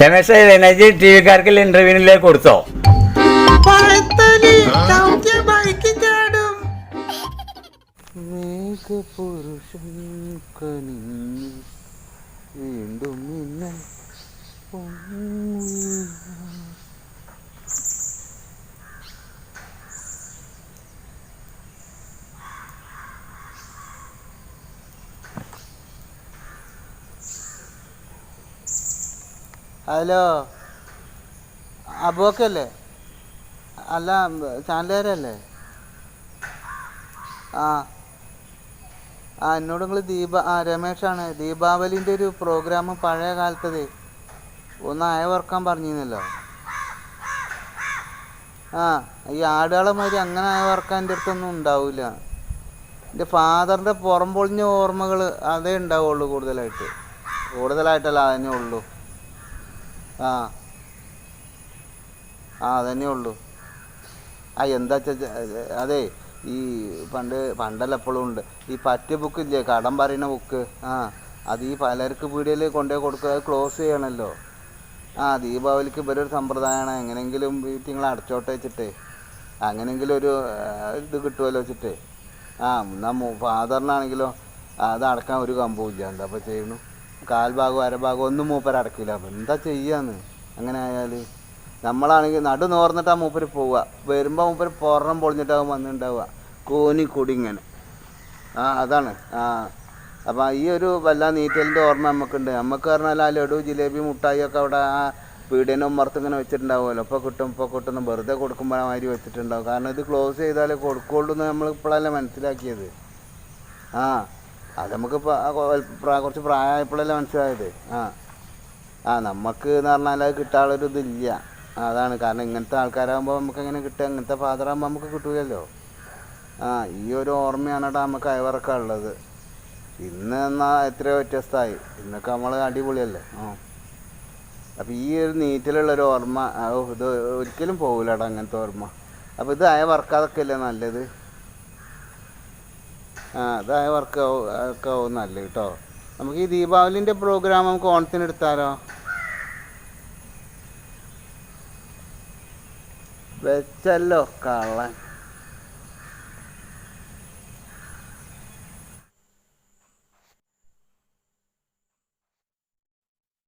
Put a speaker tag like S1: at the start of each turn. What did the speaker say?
S1: Ramesh energy T വിക്കാർക്ക് ഇന്റർവ്യൂവിനിലേക്ക് കൊടുത്തോ?
S2: കനിഞ്ഞു വീണ്ടും മിന്നൽ ഹലോ. അബോക്കല്ലേ? അല്ല ചാനലുകാരല്ലേ? ആ. ആ എന്നോട് നിങ്ങൾ ദീപ ആ രമേഷാണ് ദീപാവലിന്റെ ഒരു പ്രോഗ്രാം പഴയ കാലത്തത്. ഒന്ന് അയവർക്കാൻ പറഞ്ഞിരുന്നല്ലോ. ആ ഈ ആടുകളെ മാതിരി അങ്ങനെ അയവർക്കാൻ എന്റെ അടുത്തൊന്നും ഉണ്ടാവില്ല എന്റെ ഫാദറിന്റെ പുറം പൊളിഞ്ഞ ഓർമ്മകൾ അതേ ഉണ്ടാവുള്ളൂ കൂടുതലായിട്ട്. കൂടുതലായിട്ടല്ല അതന്നെ ഉള്ളൂ. ആ. ആ അതന്നെ ഉള്ളൂ. ആ എന്താ അതെ ഈ പണ്ട് പണ്ടല്ല എപ്പോഴും ഉണ്ട്. ഈ പറ്റ ബുക്ക് ഇല്ലേ കടം പറയുന്ന ബുക്ക് ആ അത് ഈ പലർക്ക് പീടികയിൽ കൊണ്ടുപോയി കൊടുക്കുക ക്ലോസ് ചെയ്യണമല്ലോ ആ ദീപാവലിക്ക് ഒരു സമ്പ്രദായമാണ് എങ്ങനെയെങ്കിലും നിങ്ങൾ അടച്ചോട്ട് വെച്ചിട്ടേ. അങ്ങനെയെങ്കിലും ഒരു ഇത് കിട്ടുമല്ലോ വെച്ചിട്ടേ. ആ എന്നാൽ ഫാദറിനാണെങ്കിലോ അത് അടക്കാൻ ഒരു കമ്പവും ഇല്ല എന്താ ഇപ്പോൾ ചെയ്യണു കാൽഭാഗം അരഭാഗം ഒന്നും മൂപ്പർ അടക്കില്ല അപ്പം എന്താ ചെയ്യാന്ന്? അങ്ങനെ ആയാൽ നമ്മളാണെങ്കിൽ നടു നോർന്നിട്ടാ മൂപ്പര് പോവുക വരുമ്പോൾ മൂപ്പര് പുറം പൊളിഞ്ഞിട്ടാവും വന്നിട്ടുണ്ടാവുക കോനി കൊടി ഇങ്ങനെ. ആ അതാണ്. ആ അപ്പം ഈ ഒരു വല്ല നീറ്റലിന്റെ ഓർമ്മ നമുക്കുണ്ട് നമുക്ക് പറഞ്ഞാൽ ആ ലഡു ജിലേബി മുട്ടായി ഒക്കെ അവിടെ ആ പീടിയനും ഉമ്മർത്ത് ഇങ്ങനെ വെച്ചിട്ടുണ്ടാവുമല്ലോ. ഇപ്പോൾ കിട്ടും ഇപ്പോൾ കിട്ടുന്ന വെറുതെ കൊടുക്കുമ്പോൾ മാതിരി വെച്ചിട്ടുണ്ടാവും. കാരണം ഇത് ക്ലോസ് ചെയ്താലേ കൊടുക്കുള്ളൂ എന്ന് നമ്മൾ ഇപ്പോഴല്ലേ മനസ്സിലാക്കിയത്. ആ. അത് നമുക്ക് കുറച്ച് പ്രായമായപ്പോഴല്ലേ മനസ്സിലായത്. ആ. ആ നമുക്ക് എന്ന് പറഞ്ഞാൽ അത് കിട്ടാനുള്ളൊരു ഇതില്ല അതാണ് കാരണം ഇങ്ങനത്തെ ആൾക്കാരാകുമ്പോൾ നമുക്ക് എങ്ങനെ കിട്ടുക? ഇങ്ങനത്തെ ഫാദറാകുമ്പോൾ നമുക്ക് കിട്ടൂലല്ലോ. ആ ഈ ഒരു ഓർമ്മയാണ് കേട്ടോ നമുക്ക് അയവറക്കം ഉള്ളത് ഇന്ന് എന്നാൽ എത്രയോ വ്യത്യസ്തമായി ഇന്നൊക്കെ നമ്മൾ അടിപൊളിയല്ലേ? ആ. അപ്പം ഈ ഒരു നീറ്റിലുള്ളൊരു ഓർമ്മ ഇത് ഒരിക്കലും പോകില്ലടാ അങ്ങനത്തെ ഓർമ്മ. അപ്പോൾ ഇത് അയ വർക്കാതൊക്കെ അല്ലേ നല്ലത്? ആ ഇതായ വർക്ക് ഒക്കെ ആവും നല്ല കേട്ടോ നമുക്ക് ഈ ദീപാവലിന്റെ പ്രോഗ്രാം നമുക്ക് ഓണത്തിന് എടുത്താലോ? വെച്ചല്ലോ കള്ളൻ.